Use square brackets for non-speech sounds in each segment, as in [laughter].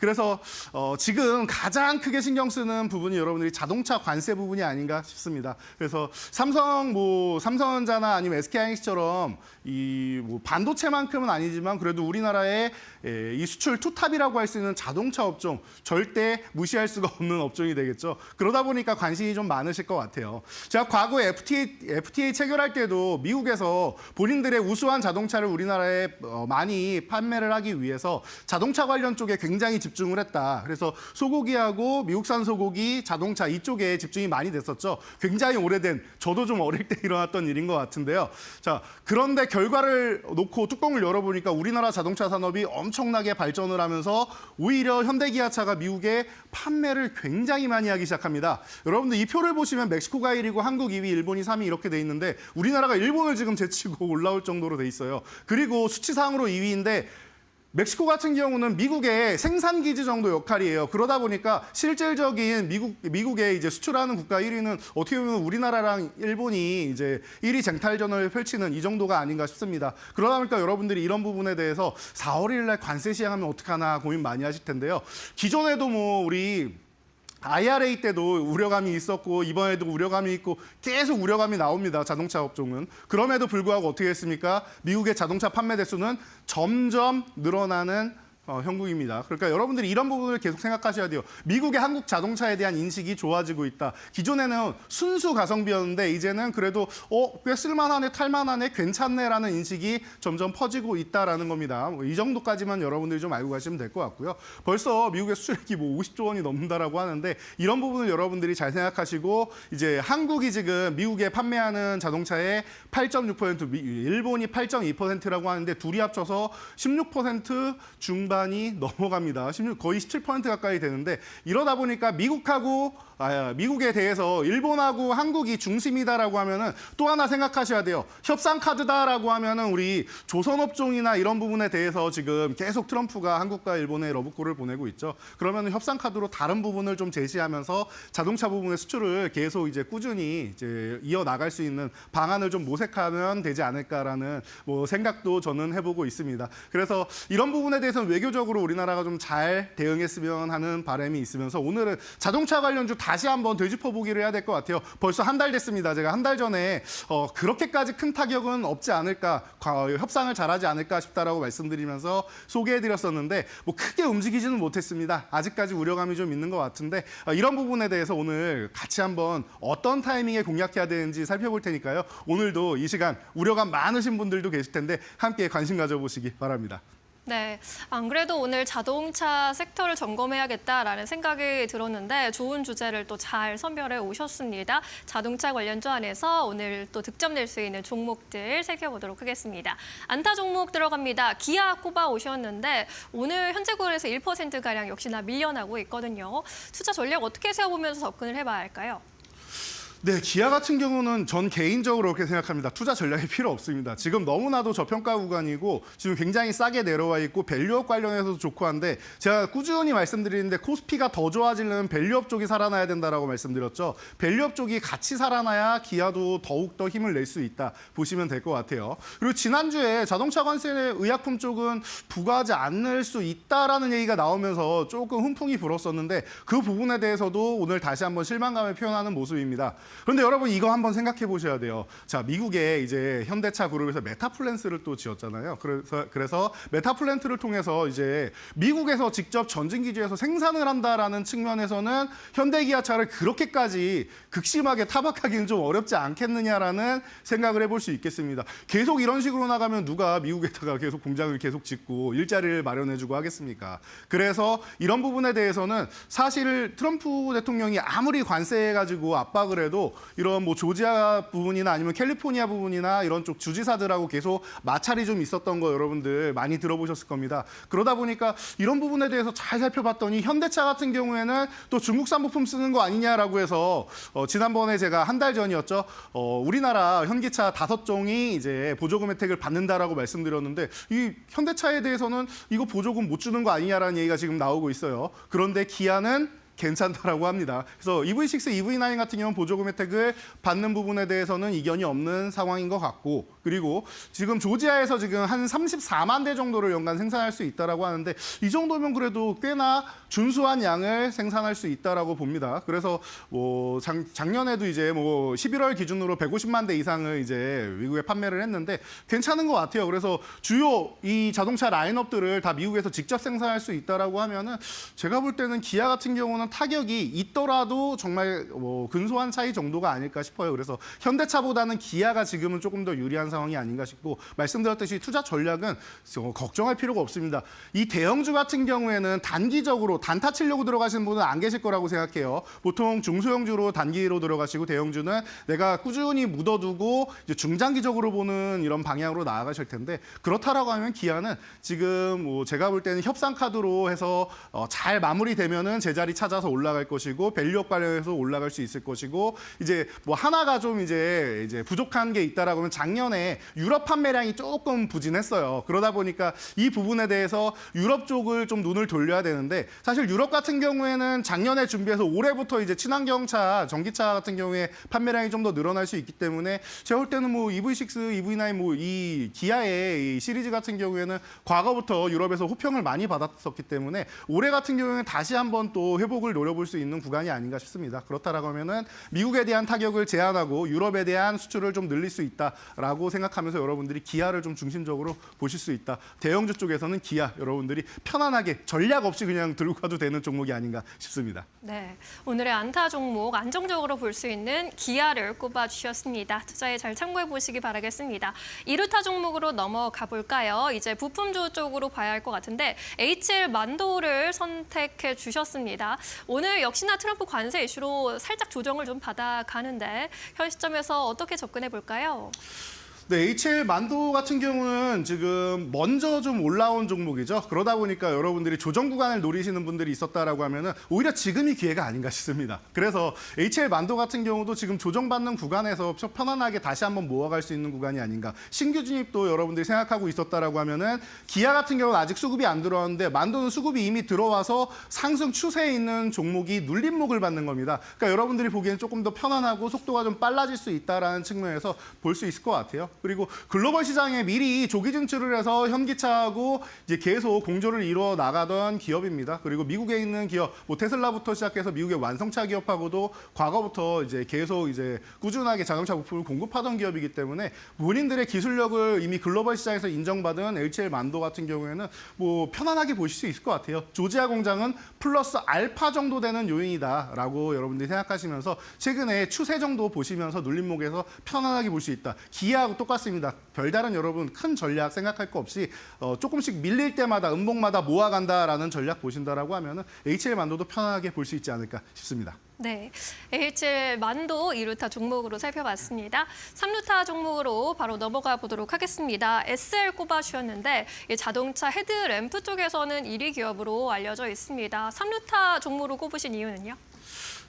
그래서 어, 지금 가장 크게 신경 쓰는 부분이 여러분들이 자동차 관세 부분이 아닌가 싶습니다. 그래서 삼성 뭐 삼성전자나 아니면 SK하이닉스처럼 이 뭐 반도체만큼은 아니지만 그래도 우리나라의 예, 이 수출 투탑이라고 할 수 있는 자동차 업종 절대 무시할 수가 없는 업종이 되겠죠. 그러다 보니까 관심이 좀 많으실 것 같아요. 제가 과거에 FTA, FTA 체결할 때도 미국에서 본인들의 우수한 자동차를 우리나라에 어, 많이 판매를 하기 위해서 자동차 관련 쪽에 굉장히 집 중을 했다. 그래서 소고기하고 미국산 소고기, 자동차 이쪽에 집중이 많이 됐었죠. 굉장히 오래된 저도 좀 어릴 때 [laughs] 일어났던 일인 것 같은데요. 자 그런데 결과를 놓고 뚜껑을 열어보니까 우리나라 자동차 산업이 엄청나게 발전을 하면서 오히려 현대기아차가 미국에 판매를 굉장히 많이 하기 시작합니다. 여러분들 이 표를 보시면 멕시코가 1위고 한국 2위, 일본이 3위 이렇게 돼 있는데 우리나라가 일본을 지금 제치고 [laughs] 올라올 정도로 돼 있어요. 그리고 수치상으로 2위인데 멕시코 같은 경우는 미국의 생산 기지 정도 역할이에요. 그러다 보니까 실질적인 미국 미국의 이제 수출하는 국가 1위는 어떻게 보면 우리나라랑 일본이 이제 1위 쟁탈전을 펼치는 이 정도가 아닌가 싶습니다. 그러다 보니까 여러분들이 이런 부분에 대해서 4월 1일 날 관세 시행하면 어떡하나 고민 많이 하실 텐데요. 기존에도 뭐 우리 IRA 때도 우려감이 있었고 이번에도 우려감이 있고 계속 우려감이 나옵니다. 자동차 업종은. 그럼에도 불구하고 어떻게 했습니까? 미국의 자동차 판매 대수는 점점 늘어나는 어, 형국입니다. 그러니까 여러분들이 이런 부분을 계속 생각하셔야 돼요. 미국의 한국 자동차에 대한 인식이 좋아지고 있다. 기존에는 순수 가성비였는데 이제는 그래도 어, 꽤 쓸만하네, 탈만하네, 괜찮네라는 인식이 점점 퍼지고 있다라는 겁니다. 뭐 이 정도까지만 여러분들이 좀 알고 가시면 될 것 같고요. 벌써 미국의 수출액이 뭐 50조 원이 넘는다라고 하는데 이런 부분을 여러분들이 잘 생각하시고 이제 한국이 지금 미국에 판매하는 자동차의 8.6%, 미- 일본이 8.2%라고 하는데 둘이 합쳐서 16% 중반 이 [laughs] 넘어갑니다. 16, 거의 17% 가까이 되는데 이러다 보니까 미국하고 아, 미국에 대해서 일본하고 한국이 중심이다라고 하면은 또 하나 생각하셔야 돼요. 협상 카드다라고 하면은 우리 조선업종이나 이런 부분에 대해서 지금 계속 트럼프가 한국과 일본에 러브콜을 보내고 있죠. 그러면 협상 카드로 다른 부분을 좀 제시하면서 자동차 부분의 수출을 계속 이제 꾸준히 이제 이어 나갈 수 있는 방안을 좀 모색하면 되지 않을까라는 뭐 생각도 저는 해보고 있습니다. 그래서 이런 부분에 대해서는 외 교적으로 우리나라가 좀 잘 대응했으면 하는 바람이 있으면서 오늘은 자동차 관련주 다시 한번 되짚어 보기를 해야 될 것 같아요. 벌써 한 달 됐습니다. 제가 한 달 전에 어, 그렇게까지 큰 타격은 없지 않을까, 과- 협상을 잘하지 않을까 싶다라고 말씀드리면서 소개해드렸었는데 뭐 크게 움직이지는 못했습니다. 아직까지 우려감이 좀 있는 것 같은데 어, 이런 부분에 대해서 오늘 같이 한번 어떤 타이밍에 공략해야 되는지 살펴볼 테니까요. 오늘도 이 시간 우려감 많으신 분들도 계실 텐데 함께 관심 가져보시기 바랍니다. 네, 안 그래도 오늘 자동차 섹터를 점검해야겠다라는 생각이 들었는데 좋은 주제를 또 잘 선별해 오셨습니다. 자동차 관련주 안에서 오늘 또 득점 낼 수 있는 종목들 살펴보도록 하겠습니다. 안타 종목 들어갑니다. 기아 꼽아 오셨는데 오늘 현재 구간에서 1%가량 역시나 밀려나고 있거든요. 투자 전략 어떻게 세워보면서 접근을 해봐야 할까요? 네, 기아 같은 경우는 전 개인적으로 그렇게 생각합니다. 투자 전략이 필요 없습니다. 지금 너무나도 저평가 구간이고 지금 굉장히 싸게 내려와 있고 밸류업 관련해서도 좋고 한데 제가 꾸준히 말씀드리는데 코스피가 더 좋아지려면 밸류업 쪽이 살아나야 된다라고 말씀드렸죠. 밸류업 쪽이 같이 살아나야 기아도 더욱 더 힘을 낼 수 있다 보시면 될 것 같아요. 그리고 지난주에 자동차 관세 의약품 쪽은 부과하지 않을 수 있다라는 얘기가 나오면서 조금 훈풍이 불었었는데 그 부분에 대해서도 오늘 다시 한번 실망감을 표현하는 모습입니다. 그런데 여러분 이거 한번 생각해 보셔야 돼요. 자, 미국에 이제 현대차 그룹에서 메타플랜스를 또 지었잖아요. 그래서 그래서 메타플랜트를 통해서 이제 미국에서 직접 전진 기지에서 생산을 한다라는 측면에서는 현대기아차를 그렇게까지 극심하게 타박하기는 좀 어렵지 않겠느냐라는 생각을 해볼 수 있겠습니다. 계속 이런 식으로 나가면 누가 미국에다가 계속 공장을 계속 짓고 일자리를 마련해주고 하겠습니까? 그래서 이런 부분에 대해서는 사실 트럼프 대통령이 아무리 관세해가지고 압박을 해도 이런 뭐 조지아 부분이나 아니면 캘리포니아 부분이나 이런 쪽 주지사들하고 계속 마찰이 좀 있었던 거 여러분들 많이 들어보셨을 겁니다. 그러다 보니까 이런 부분에 대해서 잘 살펴봤더니 현대차 같은 경우에는 또 중국산 부품 쓰는 거 아니냐라고 해서 어, 지난번에 제가 한 달 전이었죠. 어, 우리나라 현기차 다섯 종이 이제 보조금 혜택을 받는다라고 말씀드렸는데 이 현대차에 대해서는 이거 보조금 못 주는 거 아니냐라는 얘기가 지금 나오고 있어요. 그런데 기아는 괜찮다라고 합니다. 그래서 EV6, EV9 같은 경우는 보조금 혜택을 받는 부분에 대해서는 이견이 없는 상황인 것 같고 그리고 지금 조지아에서 지금 한 34만 대 정도를 연간 생산할 수 있다라고 하는데 이 정도면 그래도 꽤나 준수한 양을 생산할 수 있다라고 봅니다. 그래서 뭐 작, 작년에도 이제 뭐 11월 기준으로 150만 대 이상을 이제 미국에 판매를 했는데 괜찮은 것 같아요. 그래서 주요 이 자동차 라인업들을 다 미국에서 직접 생산할 수 있다라고 하면은 제가 볼 때는 기아 같은 경우는 타격이 있더라도 정말 뭐 근소한 차이 정도가 아닐까 싶어요. 그래서 현대차보다는 기아가 지금은 조금 더 유리한 상황이 아닌가 싶고 말씀드렸듯이 투자 전략은 어, 걱정할 필요가 없습니다. 이 대형주 같은 경우에는 단기적으로 단타 치려고 들어가시는 분은 안 계실 거라고 생각해요. 보통 중소형주로 단기로 들어가시고 대형주는 내가 꾸준히 묻어두고 중장기적으로 보는 이런 방향으로 나아가실 텐데 그렇다라고 하면 기아는 지금 뭐 제가 볼 때는 협상 카드로 해서 어, 잘 마무리되면은 제자리 찾아 서 올라갈 것이고 밸류업 관련해서 올라갈 수 있을 것이고 이제 뭐 하나가 좀 이제 이제 부족한 게 있다라고 하면 작년에 유럽 판매량이 조금 부진했어요. 그러다 보니까 이 부분에 대해서 유럽 쪽을 좀 눈을 돌려야 되는데 사실 유럽 같은 경우에는 작년에 준비해서 올해부터 이제 친환경차, 전기차 같은 경우에 판매량이 좀 더 늘어날 수 있기 때문에 제가 볼 때는 뭐 EV6, EV9 뭐 이 기아의 이 시리즈 같은 경우에는 과거부터 유럽에서 호평을 많이 받았었기 때문에 올해 같은 경우에는 다시 한번 또 회 복을 노려볼 수 있는 구간이 아닌가 싶습니다. 그렇다라고 하면은 미국에 대한 타격을 제한하고 유럽에 대한 수출을 좀 늘릴 수 있다라고 생각하면서 여러분들이 기아를 좀 중심적으로 보실 수 있다. 대형주 쪽에서는 기아 여러분들이 편안하게 전략 없이 그냥 들고 가도 되는 종목이 아닌가 싶습니다. 네, 오늘의 안타 종목 안정적으로 볼 수 있는 기아를 꼽아 주셨습니다. 투자에 잘 참고해 보시기 바라겠습니다. 이루타 종목으로 넘어가 볼까요? 이제 부품주 쪽으로 봐야 할 것 같은데 HL 만도를 선택해 주셨습니다. 오늘 역시나 트럼프 관세 이슈로 살짝 조정을 좀 받아가는데 현 시점에서 어떻게 접근해 볼까요? 네, HL 만도 같은 경우는 지금 먼저 좀 올라온 종목이죠. 그러다 보니까 여러분들이 조정 구간을 노리시는 분들이 있었다라고 하면은 오히려 지금이 기회가 아닌가 싶습니다. 그래서 HL 만도 같은 경우도 지금 조정받는 구간에서 편안하게 다시 한번 모아갈 수 있는 구간이 아닌가. 신규 진입도 여러분들이 생각하고 있었다라고 하면은 기아 같은 경우는 아직 수급이 안 들어왔는데 만도는 수급이 이미 들어와서 상승 추세에 있는 종목이 눌림목을 받는 겁니다. 그러니까 여러분들이 보기에는 조금 더 편안하고 속도가 좀 빨라질 수 있다라는 측면에서 볼 수 있을 것 같아요. 그리고 글로벌 시장에 미리 조기 진출을 해서 현기차하고 이제 계속 공조를 이루어 나가던 기업입니다. 그리고 미국에 있는 기업, 뭐 테슬라부터 시작해서 미국의 완성차 기업하고도 과거부터 이제 계속 이제 꾸준하게 자동차 부품을 공급하던 기업이기 때문에 본인들의 기술력을 이미 글로벌 시장에서 인정받은 HL 만도 같은 경우에는 뭐 편안하게 보실 수 있을 것 같아요. 조지아 공장은 플러스 알파 정도 되는 요인이다라고 여러분들이 생각하시면서 최근에 추세 정도 보시면서 눌림목에서 편안하게 볼 수 있다. 기아하고 똑같습니다. 별다른 여러분 큰 전략 생각할 거 없이 어, 조금씩 밀릴 때마다 음봉마다 모아간다라는 전략 보신다라고 하면은 HL 만도도 편안하게 볼 수 있지 않을까 싶습니다. 네, HL 만도 2루타 종목으로 살펴봤습니다. 3루타 종목으로 바로 넘어가 보도록 하겠습니다. SL 꼽아주셨는데 이 자동차 헤드램프 쪽에서는 1위 기업으로 알려져 있습니다. 3루타 종목으로 꼽으신 이유는요?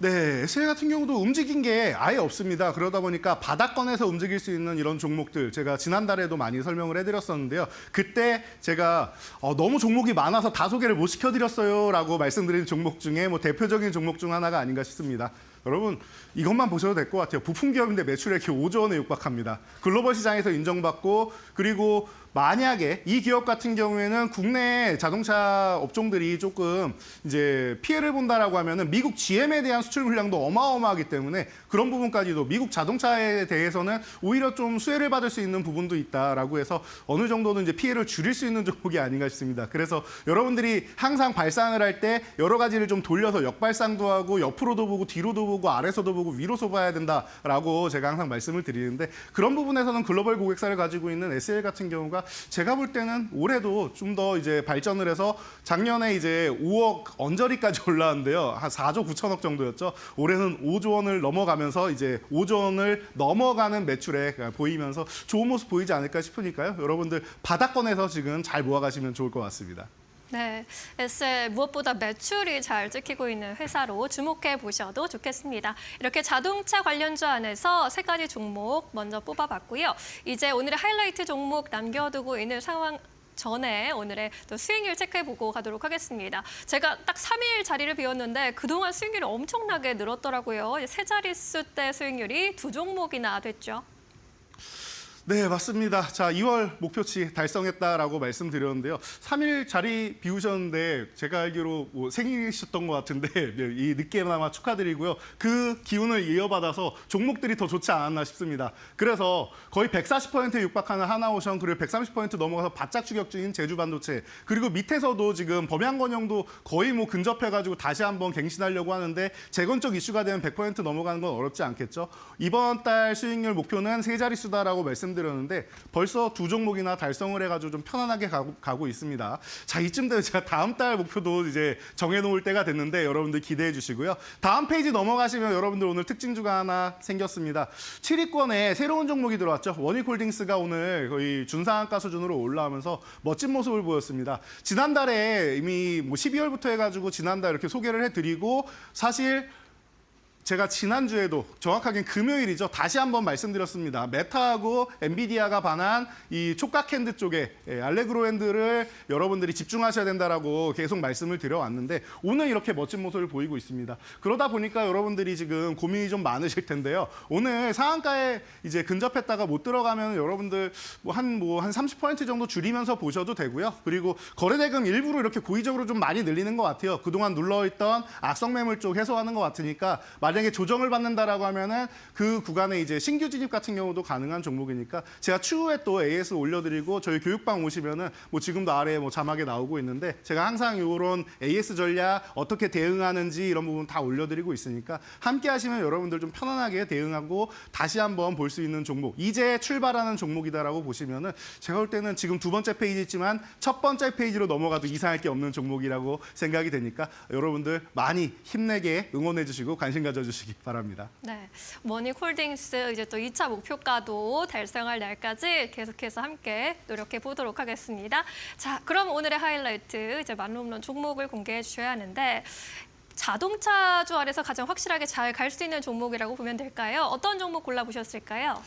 네, SL 같은 경우도 움직인 게 아예 없습니다. 그러다 보니까 바닥권에서 움직일 수 있는 이런 종목들 제가 지난달에도 많이 설명을 해드렸었는데요. 그때 제가 어, 너무 종목이 많아서 다 소개를 못 시켜드렸어요라고 말씀드린 종목 중에 뭐 대표적인 종목 중 하나가 아닌가 싶습니다. 여러분 이것만 보셔도 될 것 같아요. 부품 기업인데 매출액이 5조 원에 육박합니다. 글로벌 시장에서 인정받고 그리고 만약에 이 기업 같은 경우에는 국내 자동차 업종들이 조금 이제 피해를 본다라고 하면은 미국 GM에 대한 수출 물량도 어마어마하기 때문에 그런 부분까지도 미국 자동차에 대해서는 오히려 좀 수혜를 받을 수 있는 부분도 있다라고 해서 어느 정도는 이제 피해를 줄일 수 있는 [laughs] 종목이 아닌가 싶습니다. 그래서 여러분들이 항상 발상을 할 때 여러 가지를 좀 돌려서 역발상도 하고 옆으로도 보고 뒤로도 보고 아래서도 보고 위로서 봐야 된다라고 제가 항상 말씀을 드리는데 그런 부분에서는 글로벌 고객사를 가지고 있는 SL 같은 경우가 제가 볼 때는 올해도 좀 더 이제 발전을 해서 작년에 이제 5억 언저리까지 [laughs] 올라왔는데요. 한 4조 9천억 정도였죠. 올해는 5조 원을 넘어가면서 이제 5조 원을 넘어가는 매출액 보이면서 좋은 모습 보이지 않을까 싶으니까요. 여러분들 바닥권에서 지금 잘 모아가시면 좋을 것 같습니다. 네, SL 무엇보다 매출이 잘 찍히고 있는 회사로 주목해 보셔도 좋겠습니다. 이렇게 자동차 관련주 안에서 세 가지 종목 먼저 뽑아봤고요. 이제 오늘의 하이라이트 종목 남겨두고 있는 상황 전에 오늘의 또 수익률 체크해보고 가도록 하겠습니다. 제가 딱 3일 자리를 비웠는데 그동안 수익률이 엄청나게 늘었더라고요. 세 자릿수 대 수익률이 두 종목이나 됐죠. 네, 맞습니다. 자, 2월 목표치 달성했다라고 말씀드렸는데요. 3일 자리 비우셨는데 제가 알기로 뭐 생일이셨던 것 같은데 [laughs] 네, 이 늦게나마 축하드리고요. 그 기운을 이어받아서 종목들이 더 좋지 않았나 싶습니다. 그래서 거의 140%에 육박하는 하나오션 그리고 130% 넘어가서 바짝 추격 중인 제주반도체 그리고 밑에서도 지금 범양건영도 거의 뭐 근접해가지고 다시 한번 갱신하려고 하는데 재건적 이슈가 되면 100% 넘어가는 건 어렵지 않겠죠. 이번 달 수익률 목표는 세 자릿수다라고 말씀드렸는데 벌써 두 종목이나 달성을 해가지고 좀 편안하게 가고, 가고 있습니다. 자 이쯤 되면 제가 다음 달 목표도 이제 정해놓을 때가 됐는데 여러분들 기대해 주시고요. 다음 페이지 넘어가시면 여러분들 오늘 특징주가 하나 생겼습니다. 7위권에 새로운 종목이 들어왔죠. 원익홀딩스가 오늘 거의 준상한가 수준으로 올라오면서 멋진 모습을 보였습니다. 지난달에 이미 뭐 12월부터 해가지고 지난달 이렇게 소개를 해드리고 사실 제가 지난주에도 정확하게 금요일이죠. 다시 한번 말씀드렸습니다. 메타하고 엔비디아가 반한 이 촉각 핸드 쪽에 예, 알레그로 핸드를 여러분들이 집중하셔야 된다라고 계속 말씀을 드려왔는데 오늘 이렇게 멋진 모습을 보이고 있습니다. 그러다 보니까 여러분들이 지금 고민이 좀 많으실 텐데요. 오늘 상한가에 이제 근접했다가 못 들어가면 여러분들 뭐 한 뭐 한 30% 정도 줄이면서 보셔도 되고요. 그리고 거래대금 일부러 이렇게 고의적으로 좀 많이 늘리는 것 같아요. 그동안 눌러있던 악성 매물 쪽 해소하는 것 같으니까 만약 에 조정을 받는다라고 하면은 그 구간에 이제 신규 진입 같은 경우도 가능한 종목이니까 제가 추후에 또 AS 올려드리고 저희 교육방 오시면은 뭐 지금도 아래에 뭐 자막에 나오고 있는데 제가 항상 이런 AS 전략 어떻게 대응하는지 이런 부분 다 올려드리고 있으니까 함께 하시면 여러분들 좀 편안하게 대응하고 다시 한번 볼 수 있는 종목 이제 출발하는 종목이다라고 보시면은 제가 볼 때는 지금 두 번째 페이지지만 첫 번째 페이지로 넘어가도 이상할 게 없는 종목이라고 생각이 되니까 여러분들 많이 힘내게 응원해 주시고 관심 가져 주시 기 바랍니다. 네, 머니콜딩스 이제 또 2차 목표가도 달성할 날까지 계속해서 함께 노력해 보도록 하겠습니다. 자, 그럼 오늘의 하이라이트 이제 만룸론 종목을 공개해 주셔야 하는데 자동차주 안에서 가장 확실하게 잘 갈 수 있는 종목이라고 보면 될까요? 어떤 종목 골라보셨을까요?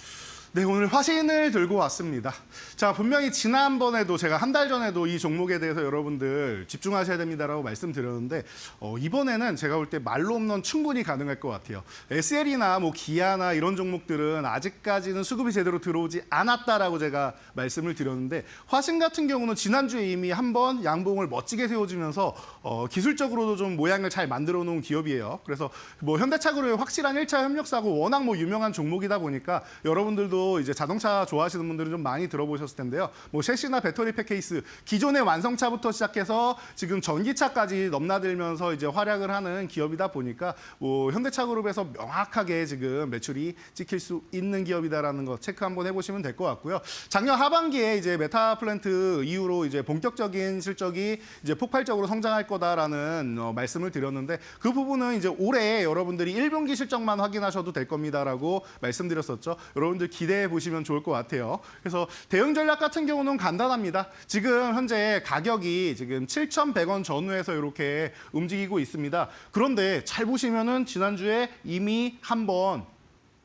네, 오늘 화신을 들고 왔습니다. 자, 분명히 지난번에도 제가 한 달 전에도 이 종목에 대해서 여러분들 집중하셔야 됩니다라고 말씀드렸는데 어, 이번에는 제가 볼 때 말로 없는 충분히 가능할 것 같아요. SL이나 뭐 기아나 이런 종목들은 아직까지는 수급이 제대로 들어오지 않았다라고 제가 말씀을 드렸는데 화신 같은 경우는 지난주에 이미 한번 양봉을 멋지게 세워주면서 어, 기술적으로도 좀 모양을 잘 만들어 놓은 기업이에요. 그래서 뭐 현대차그룹의 확실한 1차 협력사고 워낙 뭐 유명한 종목이다 보니까 여러분들도 이제 자동차 좋아하시는 분들은 좀 많이 들어보셨을 텐데요. 뭐 셰시나 배터리 팩 케이스 기존의 완성차부터 시작해서 지금 전기차까지 넘나들면서 이제 활약을 하는 기업이다 보니까 뭐 현대차 그룹에서 명확하게 지금 매출이 찍힐 수 있는 기업이다라는 거 체크 한번 해보시면 될 것 같고요. 작년 하반기에 이제 메타 플랜트 이후로 이제 본격적인 실적이 이제 폭발적으로 성장할 거다라는 어, 말씀을 드렸는데 그 부분은 이제 올해 여러분들이 1분기 실적만 확인하셔도 될 겁니다라고 말씀드렸었죠. 여러분들 기대 해 보시면 좋을 것 같아요. 그래서 대응 전략 같은 경우는 간단합니다. 지금 현재 가격이 지금 7,100원 전후에서 이렇게 움직이고 있습니다. 그런데 잘 보시면은 지난주에 이미 한번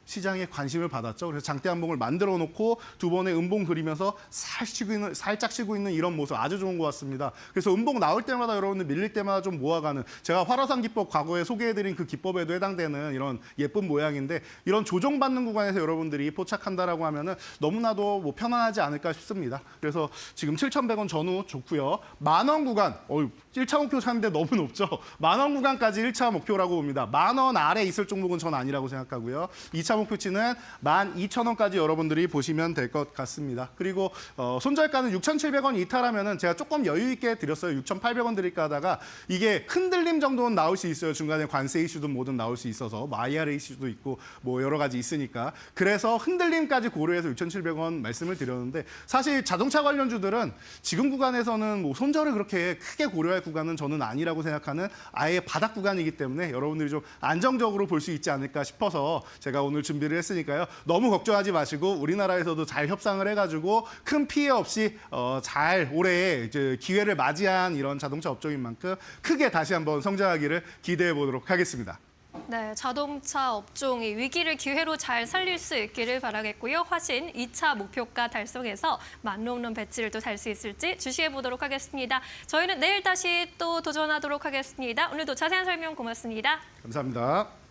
시장에 관심을 받았죠. 그래서 장대 한봉을 만들어 놓고 두 번의 음봉 그리면서 살 쉬고 있는, 살짝 쉬고 있는 이런 모습 아주 좋은 것 같습니다. 그래서 음봉 나올 때마다 여러분들 밀릴 때마다 좀 모아가는 제가 화라산 기법 과거에 소개해드린 그 기법에도 해당되는 이런 예쁜 모양인데 이런 조정받는 구간에서 여러분들이 포착한다라고 하면은 너무나도 뭐 편안하지 않을까 싶습니다. 그래서 지금 7,100원 전후 좋고요. 만 원 구간, 어유 1차 목표 찾는데 너무 높죠. 만 원 구간까지 1차 목표라고 봅니다. 만 원 아래 있을 종목은 전 아니라고 생각하고요. 2차 목표치는 12,000원까지 여러분들이 보시면 될 것 같습니다. 그리고 어, 손절가는 6,700원 이탈하면은 제가 조금 여유 있게 드렸어요. 6,800원 드릴까 하다가 이게 흔들림 정도는 나올 수 있어요. 중간에 관세 이슈도 뭐든 나올 수 있어서 뭐 IRA 이슈도 있고 뭐 여러 가지 있으니까 그래서 흔들림까지 고려해서 6,700원 말씀을 드렸는데 사실 자동차 관련주들은 지금 구간에서는 뭐 손절을 그렇게 크게 고려할 구간은 저는 아니라고 생각하는 아예 바닥 구간이기 때문에 여러분들이 좀 안정적으로 볼 수 있지 않을까 싶어서 제가 오늘 준비를 했으니까요. 너무 걱정하지 마시고 우리나라에서도 잘 협상을 해가지고 큰 피해 없이 어, 잘 올해 이제 기회를 맞이한 이런 자동차 업종인 만큼 크게 다시 한번 성장하기를 기대해 보도록 하겠습니다. 네, 자동차 업종이 위기를 기회로 잘 살릴 수 있기를 바라겠고요. 화신 2차 목표가 달성해서 만홈런 배치를 또 달 수 있을지 주시해 보도록 하겠습니다. 저희는 내일 다시 또 도전하도록 하겠습니다. 오늘도 자세한 설명 고맙습니다. 감사합니다.